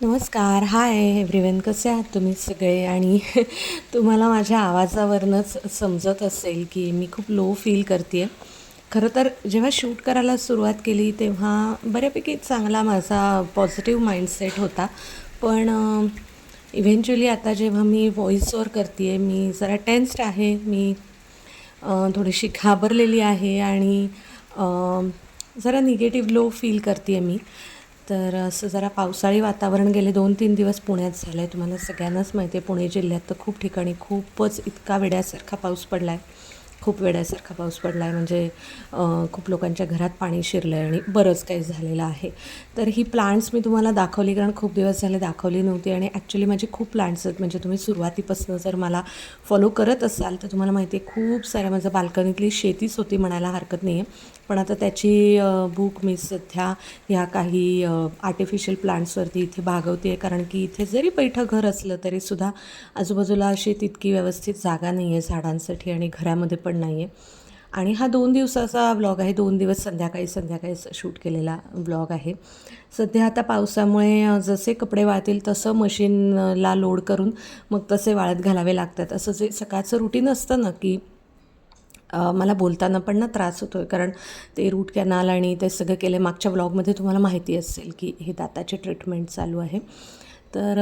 नमस्कार. Hi everyone कसे आहात तुम्ही सगळे? आणि तुम्हाला माझ्या आवाजावरनंच समजत असेल की मी खूप लो फील करते आहे खरं तर जेव्हा शूट करायला सुरुवात केली तेव्हा बऱ्यापैकी चांगला माझा पॉझिटिव्ह माइंडसेट होता. पण इव्हेंच्युअली आता जेव्हा मी व्हॉईस ओवर करते आहे मी जरा टेन्स्ड आहे. मी थोडीशी घाबरलेली आहे आणि जरा निगेटिव्ह लो फील करते आहे मी. तर असं जरा पावसाळी वातावरण गेले दोन तीन दिवस पुण्यात झालं आहे तुम्हाला सगळ्यांनाच माहिती आहे पुणे जिल्ह्यात तर खूप ठिकाणी खूपच इतका वेड्यासारखा पाऊस पडला आहे खूप वेड्यासारखा पाऊस पडला आहे म्हणजे खूप लोकांच्या घरात पाणी शिरलं आहे आणि बरंच काही झालेलं आहे. तर ही प्लांट्स मी तुम्हाला दाखवली कारण खूप दिवस झाले दाखवली नव्हती. आणि ॲक्च्युली माझे खूप प्लांट्स आहेत. म्हणजे तुम्ही सुरुवातीपासून जर मला फॉलो करत असाल तर तुम्हाला माहिती आहे खूप साऱ्या माझं बाल्कनीतली शेतीच होती म्हणायला हरकत नाही आहे पण आता त्याची भूक मी सध्या ह्या काही आर्टिफिशियल प्लांट्सवरती इथे भागवते आहे कारण की इथे जरी पैठं घर असलं तरीसुद्धा आजूबाजूला अशी तितकी व्यवस्थित जागा नाही आहे झाडांसाठी आणि घरामध्ये पण नाही आहे आणि हा दोन दिवसाचा ब्लॉग आहे. दोन दिवस संध्याकाळी संध्याकाळी शूट केलेला ब्लॉग आहे. सध्या आता पावसामुळे जसे कपडे वाळतील तसं मशीनला लोड करून मग तसे वाळत घालावे लागतात. असं जे सकाळचं रुटीन असतं ना की मला बोलताना पण ना त्रास होतो आहे कारण ते रूट कॅनाल आणि ते सगळं केलं मागच्या ब्लॉगमध्ये तुम्हाला माहिती असेल की हे दाताची ट्रीटमेंट चालू आहे. तर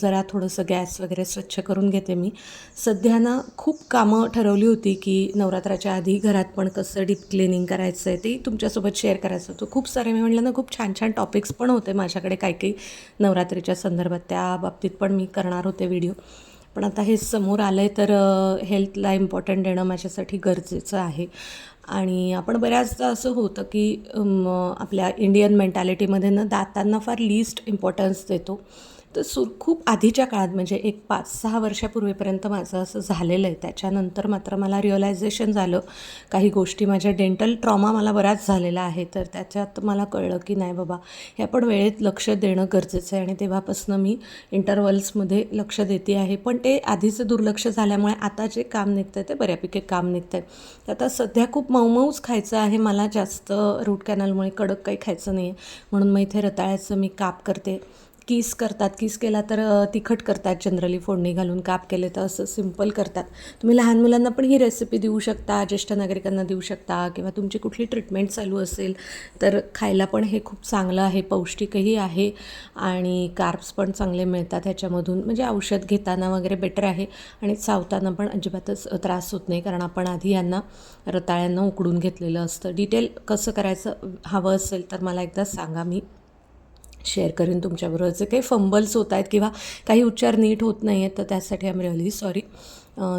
जरा थोडंसं गॅस वगैरे स्वच्छ करून घेते मी. सध्या ना खूप कामं ठरवली होती की नवरात्राच्या आधी घरात पण कसं डीप क्लिनिंग करायचं आहे ते तुमच्यासोबत शेअर करायचं होतं. खूप सारे मी म्हटलं ना खूप छान छान टॉपिक्स पण होते माझ्याकडे. काही काही नवरात्रीच्या संदर्भात त्या बाबतीत पण मी करणार होते व्हिडिओ पण आता हे समोर आलं आहे तर हेल्थला इम्पॉर्टंट देणं माझ्यासाठी गरजेचं आहे. आणि आपण बऱ्याचदा असं होतं की आपल्या इंडियन मेंटॅलिटीमध्ये ना दातांना फार लिस्ट इम्पॉर्टन्स देतो. तर सुर खूप आधीच्या काळात म्हणजे एक पाच सहा वर्षापूर्वीपर्यंत माझं असं झालेलं आहे. त्याच्यानंतर मात्र मला रिअलायझेशन झालं. काही गोष्टी माझ्या डेंटल ट्रॉमा मला बराच झालेला आहे तर त्याच्यात मला कळलं की नाही बाबा हे आपण वेळेत लक्ष देणं गरजेचं आहे. आणि तेव्हापासून मी इंटरवल्समध्ये लक्ष देते आहे. पण ते आधीचं दुर्लक्ष झाल्यामुळे आता जे काम निघतं आहे ते बऱ्यापैकी काम निघतं आहे आता सध्या खूप मऊमऊच खायचं आहे. मला जास्त रूट कॅनलमुळे कडक काही खायचं नाही आहे म्हणून मग इथे रताळ्याचं मी काप करते. किस करतात किस केला तर तिखट करतात जनरली फोडणी घालून काप केले तर असं सिंपल करतात. तुम्ही लहान मुलांना पण ही रेसिपी देऊ शकता ज्येष्ठ नागरिकांना देऊ शकता किंवा तुमची कुठली ट्रीटमेंट चालू असेल तर खायला पण हे खूप चांगलं आहे पौष्टिकही आहे आणि कार्ब्स पण चांगले मिळतात ह्याच्यामधून. म्हणजे औषध घेताना वगैरे बेटर आहे आणि चावताना पण अजिबातच त्रास होत नाही कारण आपण आधी यांना रताळ्यांना उकडून घेतलेलं असतं. डिटेल कसं करायचं हवं असेल तर मला एकदा सांगा मी. शेअर करेन तुमच्याबरोबर. जे काही फंबल्स होत आहेत किंवा काही उच्चार नीट होत नाही आहेत तर त्यासाठी आय एम रिअली सॉरी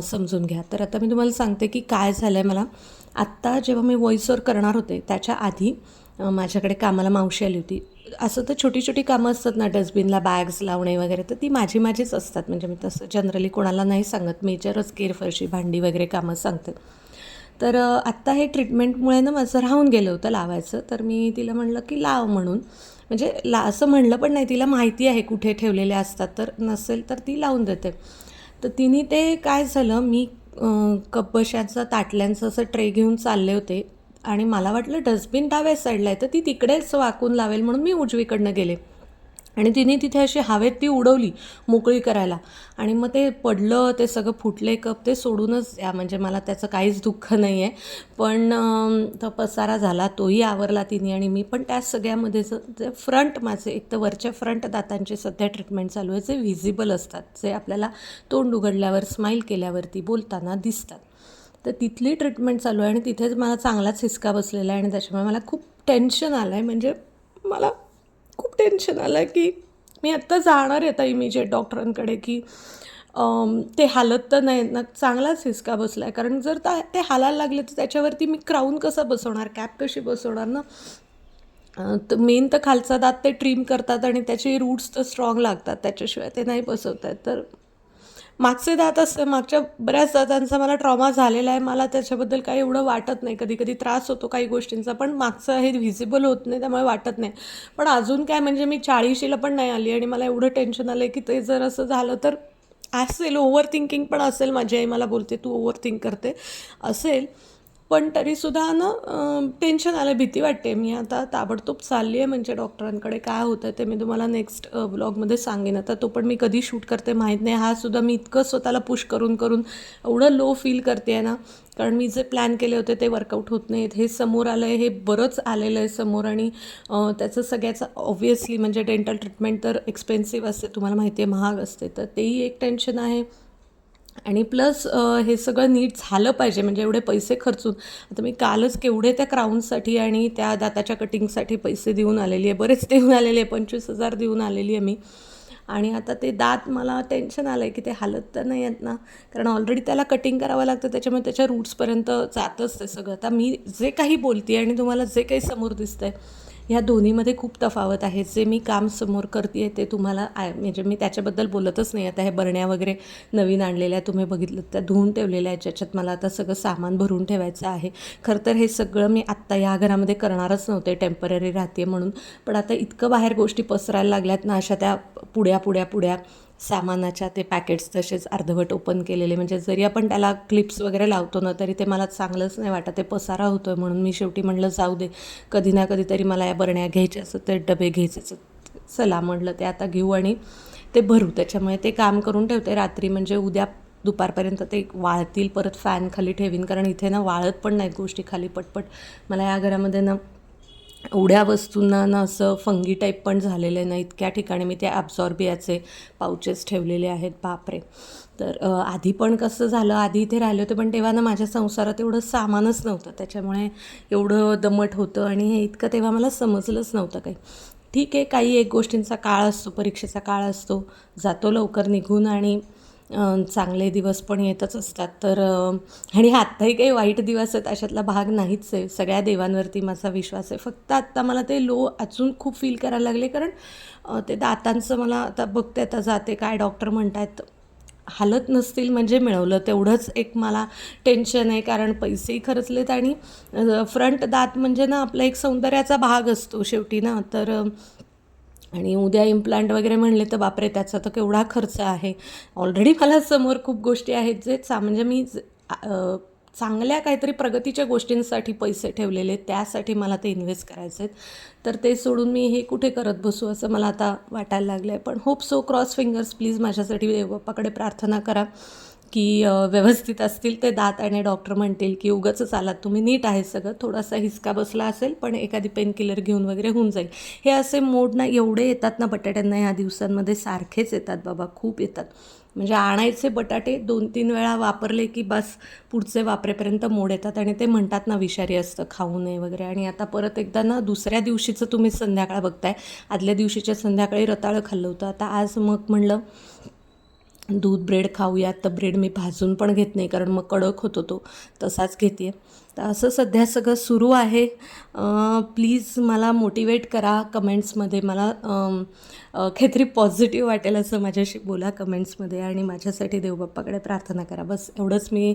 समजून घ्या. तर आता मी तुम्हाला सांगते की काय झालं आहे मला. आत्ता जेव्हा मी व्हॉइसवर करणार होते त्याच्या आधी माझ्याकडे कामाला मावशी आली होती. असं तर छोटी छोटी कामं असतात ना डस्टबिनला बॅग्स लावणे वगैरे तर ती माझी माझीच असतात. म्हणजे मी तसं जनरली कोणाला नाही सांगत. मेजरच केरफरशी भांडी वगैरे कामं सांगते तर आत्ता हे ट्रीटमेंटमुळे ना माझं राहून गेलं होतं लावायचं. तर मी तिला म्हणलं की लाव म्हणून. म्हणजे ला असं म्हणलं पण नाही तिला माहिती आहे कुठे ठेवलेले असतात तर नसेल तर ती लावून देते. तर तिने ते काय झालं मी कपशाचं ताटल्यांचं असं ट्रे घेऊन चालले होते आणि मला वाटलं डस्टबिन डाव्या साईडला आहे तर ती तिकडेच वाकून लावेल म्हणून मी उजवीकडनं गेले. आणि तिने तिथे अशी हवेत ती उडवली मोकळी करायला. आणि मग ते पडलं ते सगळं फुटले कप ते सोडूनच या म्हणजे मला त्याचं काहीच दुःख नाही आहे पण तो पसारा झाला तोही आवरला तिने आणि मी पण त्या सगळ्यामध्ये जे फ्रंट माझे एक तर वरच्या फ्रंट दातांचे सध्या ट्रीटमेंट चालू आहे जे व्हिजिबल असतात जे आपल्याला तोंड उघडल्यावर स्माईल केल्यावरती बोलताना दिसतात. तर तिथली ट्रीटमेंट चालू आहे आणि तिथेच मला चांगलाच हिसका बसलेला आहे आणि त्याच्यामुळे मला खूप टेन्शन आलं आहे म्हणजे मला खूप टेन्शन आलं आहे की मी आत्ता जाणार आहे आता इमिजिएट डॉक्टरांकडे की ते हालत तर नाही ना चांगलाच हिसका बसला आहे कारण जर ता ते हालायला लागले तर त्याच्यावरती मी क्राऊन कसा बसवणार? कॅप कशी बसवणार ना? तर मेन तर खालचा दात ते ट्रिम करतात आणि त्याचे रूट्स तर स्ट्रॉंग लागतात. त्याच्याशिवाय ते नाही बसवत आहेत तर मागचे दात असं मागच्या बऱ्याच दातांचा मला ट्रॉमा झालेला आहे. मला त्याच्याबद्दल काही एवढं वाटत नाही. कधी कधी त्रास होतो काही गोष्टींचा पण मागचं हे व्हिजिबल होत नाही त्यामुळे वाटत नाही. पण अजून काय म्हणजे मी चाळीशीला पण नाही आली आणि मला एवढं टेन्शन आलं आहे की ते जर असं झालं तर असेल ओव्हर थिंकिंग पण असेल माझी आई मला बोलते तू ओव्हर थिंक करते. असेल. पण तरीसुद्धा ना टेन्शन आलं भीती वाटते. मी आता ताबडतोब चालली आहे म्हणजे डॉक्टरांकडे. काय होतं ते मी तुम्हाला नेक्स्ट ब्लॉगमध्ये सांगेन. आता तो पण मी कधी शूट करते माहीत नाही. हा सुद्धा मी इतकं स्वतःला पुश करून करून एवढं लो फील करते आहे ना. कारण मी जे प्लॅन केले होते ते वर्कआउट होत नाहीत. हे समोर आलं आहे हे बरंच आलेलं आहे समोर आणि त्याचं सगळ्याचं ऑब्व्हियसली म्हणजे डेंटल ट्रीटमेंट तर एक्सपेन्सिव्ह असते तुम्हाला माहिती आहे महाग असते. तर तेही एक टेन्शन आहे. आणि प्लस हे सगळं नीट झालं पाहिजे म्हणजे एवढे पैसे खर्चून. आता मी कालच केवढे त्या क्राऊनसाठी आणि त्या दाताच्या कटिंगसाठी पैसे देऊन आलेली आहे. बरेच देऊन आलेले आहे. पंचवीस हजार देऊन आलेली आहे मी. आणि आता ते दात मला टेन्शन आलं आहे की ते हालत तर नाही आहेत ना. कारण ऑलरेडी त्याला कटिंग करावं लागतं. त्याच्यामुळे त्याच्या रूट्सपर्यंत जातच ते सगळं. आता मी जे काही बोलते आणि तुम्हाला जे काही समोर दिसतं आहे ह्या दोन्हीमध्ये खूप तफावत आहे. जे मी काम समोर करते ते तुम्हाला आय म्हणजे मी त्याच्याबद्दल बोलतच नाही. आता हे बरण्या वगैरे नवीन आणलेल्या तुम्ही बघितलं त्या धुवून ठेवलेल्या आहेत ज्याच्यात मला आता सगळं सामान भरून ठेवायचं आहे. खरं तर हे सगळं मी आत्ता या घरामध्ये करणारच नव्हते टेंपररी राहते म्हणून. पण आता इतकं बाहेर गोष्टी पसरायला लागल्यात ना अशा त्या पुड्या पुड्या पुड्या सामानाच्या ते पॅकेट्स तसेच अर्धवट ओपन केलेले. म्हणजे जरी आपण त्याला क्लिप्स वगैरे लावतो ना तरी ते मला चांगलंच नाही वाटत. ते पसारा होतो आहे म्हणून मी शेवटी म्हणलं जाऊ दे. कधी ना कधीतरी मला या बरण्या घ्यायच्या असं ते डबे घ्यायचे चला म्हटलं ते आता घेऊ आणि ते भरू. त्याच्यामुळे ते काम करून ठेवते. रात्री म्हणजे उद्या दुपारपर्यंत ते वाळतील परत फॅन खाली ठेवीन. कारण इथे ना वाळत पण नाहीत गोष्टी खाली पटपट. मला या घरामध्ये ना एवढ्या वस्तूंना ना असं फंगी टाईप पण झालेलं आहे ना इतक्या ठिकाणी मी ते ॲब्झॉर्बियाचे पाउचेस ठेवलेले आहेत बापरे. तर आधी पण कसं झालं आधी इथे राहिले होते पण तेव्हा ना माझ्या संसारात एवढं सामानच नव्हतं. त्याच्यामुळे एवढं दमट होतं आणि हे इतकं तेव्हा मला समजलंच नव्हतं काही. ठीक आहे काही एक गोष्टींचा काळ असतो परीक्षेचा काळ असतो. जातो लवकर निघून आणि चांगले दिवस पण येतच असतात. तर आणि आत्ताही काही वाईट दिवस आहेत अशातला भाग नाहीच आहे. सगळ्या देवांवरती माझा विश्वास आहे. फक्त आत्ता मला ते लो अजून खूप फील करायला लागले. कारण ते दातांचं मला आता बघते आता जाते काय डॉक्टर म्हणतायत. हालत नसतील म्हणजे मिळवलं. तेवढंच एक मला टेन्शन आहे. कारण पैसेही खर्चलेत आणि फ्रंट दात म्हणजे ना आपला एक सौंदर्याचा भाग असतो शेवटी ना. तर आणि उद्या इम्प्लांट वगैरे म्हणले तर बापरे त्याचा तर केवढा खर्च आहे. ऑलरेडी मला समोर खूप गोष्टी आहेत जे चा म्हणजे मी ज- चांगल्या काहीतरी प्रगतीच्या गोष्टींसाठी पैसे ठेवलेले त्यासाठी मला ते इन्व्हेस्ट करायचे आहेत तर ते सोडून मी हे कुठे करत बसू असं मला आता वाटायला लागलं आहे पण hope so cross fingers please माझ्यासाठी देवबाप्पाकडे प्रार्थना करा. की व्यवस्थित असतील ते दात आणि डॉक्टर म्हणतील की उगाचच आलात तुम्ही नीट आहे सगळं थोडासा हिसका बसला असेल पण एखादी पेन किलर घेऊन वगैरे होऊन जाईल. हे असे मोड ना एवढे येतात ना बटाट्यांना ह्या दिवसांमध्ये सारखेच येतात बाबा खूप येतात. म्हणजे आणायचे बटाटे दोन तीन वेळा वापरले की बस पुढचे वापरेपर्यंत मोड येतात आणि ते म्हणतात ना विषारी असतं खाऊ नये वगैरे. आणि आता परत एकदा ना दुसऱ्या दिवशीचं तुम्ही संध्याकाळ बघताय. आदल्या दिवशीच्या संध्याकाळी रताळं खाल्लं होतं. आता आज मग म्हणलं दूध ब्रेड खाऊयात तर ब्रेड मी भाजून पण घेत नाही कारण मग कडक होतो तो. तसाच घेते. तर असं सध्या सगळं सुरू आहे. प्लीज मला मोटिवेट करा कमेंट्समध्ये. मला काहीतरी पॉझिटिव्ह वाटेल असं माझ्याशी बोला कमेंट्समध्ये आणि माझ्यासाठी देवबाप्पाकडे प्रार्थना करा. बस एवढंच मी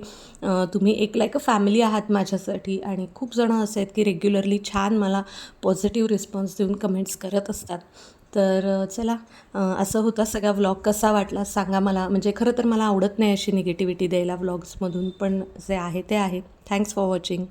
तुम्ही एक लाईक अ फॅमिली आहात माझ्यासाठी आणि खूप जणं असे आहेत की रेग्युलरली छान मला पॉझिटिव्ह रिस्पॉन्स देऊन कमेंट्स करत असतात. तर चला असं होता सगळा व्लॉग कसा वाटला सांगा मला. म्हणजे खरं तर मला आवडत नाही अशी निगेटिव्हिटी द्यायला व्लॉग्समधून पण जे आहे ते आहे. Thanks for watching